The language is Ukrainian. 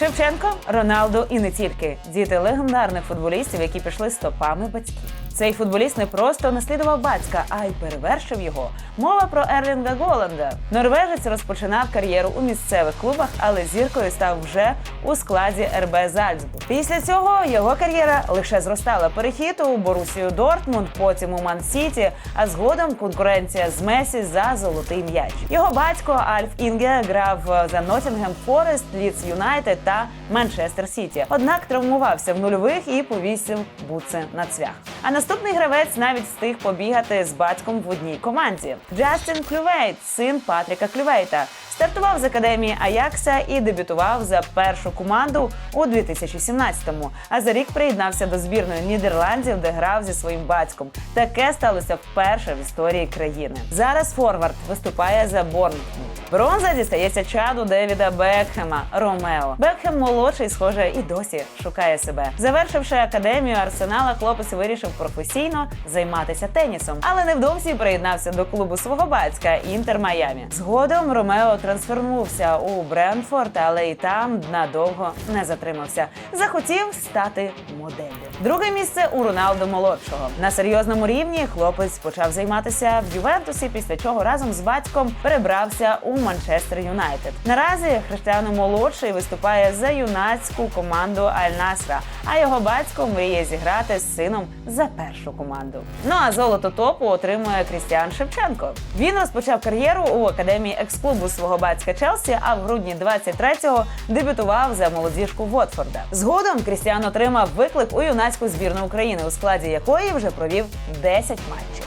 Шевченко, Роналдо і не тільки діти легендарних футболістів, які пішли стопами батьків. Цей футболіст не просто наслідував батька, а й перевершив його. Мова про Ерлінга Голланда. Норвежець розпочинав кар'єру у місцевих клубах, але зіркою став вже у складі РБ Зальцбург. Після цього його кар'єра лише зростала. Перехід у Борусію Дортмунд, потім у Ман Сіті, а згодом конкуренція з Месі за золотий м'яч. Його батько Альф Інге грав за Ноттінгем Форест, Лідс Юнайтед та Манчестер Сіті. Однак травмувався в нульових і повісив буци на цвях. А наступний гравець навіть встиг побігати з батьком в одній команді. Джастін Клювейт, син Патріка Клювейта. Стартував з академії Аякса і дебютував за першу команду у 2017-му. А за рік приєднався до збірної Нідерландів, де грав зі своїм батьком. Таке сталося вперше в історії країни. Зараз Форвард виступає за Борнмут. Бронза дістається чаду Девіда Бекхема Ромео. Бекхем молодший, схоже, і досі шукає себе. Завершивши академію Арсенала, хлопець вирішив професійно займатися тенісом, але невдовзі приєднався до клубу свого батька Інтер Майамі. Згодом Ромео трансформувався у Бренфорд, але і там надовго не затримався. Захотів стати моделлю. Друге місце у Роналду молодшого. На серйозному рівні хлопець почав займатися в Ювентусі, після чого разом з батьком перебрався у Манчестер Юнайтед. Наразі Християно молодший виступає за юнацьку команду Аль Насра, а його батько мріє зіграти з сином за першу команду. Ну а золото топу отримує Крістіан Шевченко. Він розпочав кар'єру у академії екс-клубу свого батька Челсі, а в грудні 23-го дебютував за молодіжку Вотфорда. Згодом Крістіан отримав виклик у юнацьку збірну України, у складі якої вже провів 10 матчів.